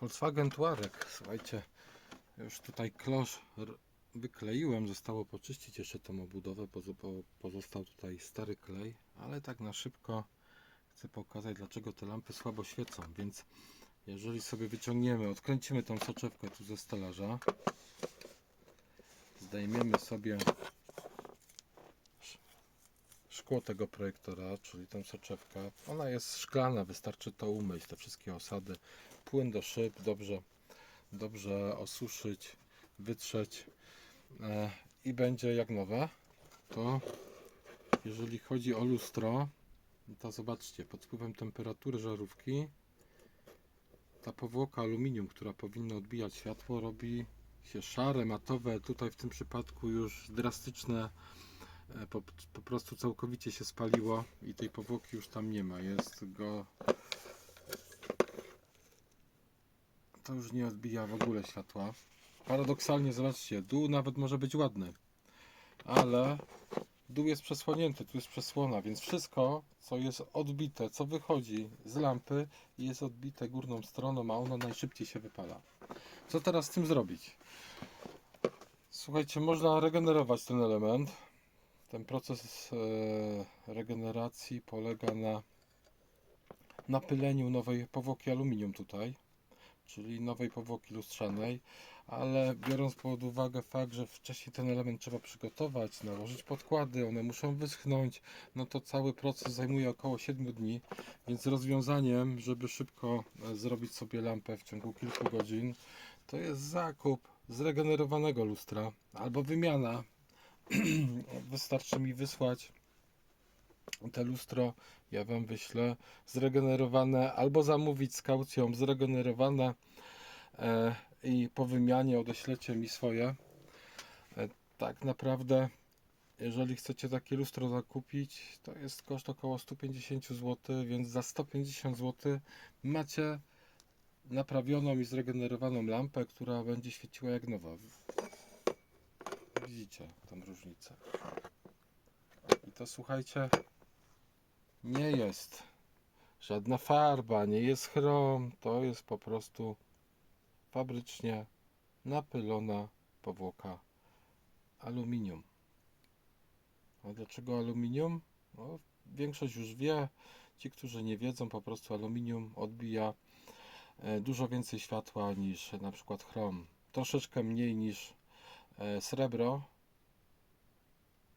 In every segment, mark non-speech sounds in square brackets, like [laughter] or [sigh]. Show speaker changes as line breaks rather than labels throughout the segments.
Volkswagen Touareg, słuchajcie, już tutaj klosz wykleiłem, zostało poczyścić jeszcze tą obudowę, pozo- po- pozostał tutaj stary klej, ale tak na szybko chcę pokazać dlaczego te lampy słabo świecą, więc jeżeli sobie wyciągniemy, odkręcimy tą soczewkę tu ze stelaża, zdejmiemy sobie szkło tego projektora, czyli tą soczewkę, ona jest szklana, wystarczy to umyć, te wszystkie osady, płyn do szyb, dobrze, dobrze osuszyć, wytrzeć e, i będzie jak nowe. To jeżeli chodzi o lustro, to zobaczcie, pod wpływem temperatury żarówki ta powłoka aluminium, która powinna odbijać światło, robi się szare, matowe. Tutaj w tym przypadku już drastyczne, po, po prostu całkowicie się spaliło i tej powłoki już tam nie ma. Jest go to już nie odbija w ogóle światła. Paradoksalnie, zobaczcie, dół nawet może być ładny, ale dół jest przesłonięty, tu jest przesłona, więc wszystko, co jest odbite, co wychodzi z lampy, jest odbite górną stroną, a ono najszybciej się wypala. Co teraz z tym zrobić? Słuchajcie, można regenerować ten element. Ten proces e, regeneracji polega na napyleniu nowej powłoki aluminium tutaj czyli nowej powłoki lustrzanej, ale biorąc pod uwagę fakt, że wcześniej ten element trzeba przygotować, nałożyć podkłady, one muszą wyschnąć, no to cały proces zajmuje około 7 dni, więc rozwiązaniem, żeby szybko e, zrobić sobie lampę w ciągu kilku godzin, to jest zakup zregenerowanego lustra albo wymiana. [clears throat] Wystarczy mi wysłać te lustro ja Wam wyślę zregenerowane albo zamówić z kaucją zregenerowane e, i po wymianie odeślecie mi swoje. E, tak naprawdę, jeżeli chcecie takie lustro zakupić, to jest koszt około 150 zł, więc za 150 zł macie naprawioną i zregenerowaną lampę, która będzie świeciła jak nowa. Widzicie tą różnicę. I to słuchajcie, nie jest żadna farba, nie jest chrom, to jest po prostu fabrycznie napylona powłoka aluminium. A dlaczego aluminium? No, większość już wie. Ci, którzy nie wiedzą, po prostu aluminium odbija e, dużo więcej światła niż na przykład chrom. Troszeczkę mniej niż srebro,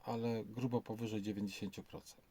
ale grubo powyżej 90%.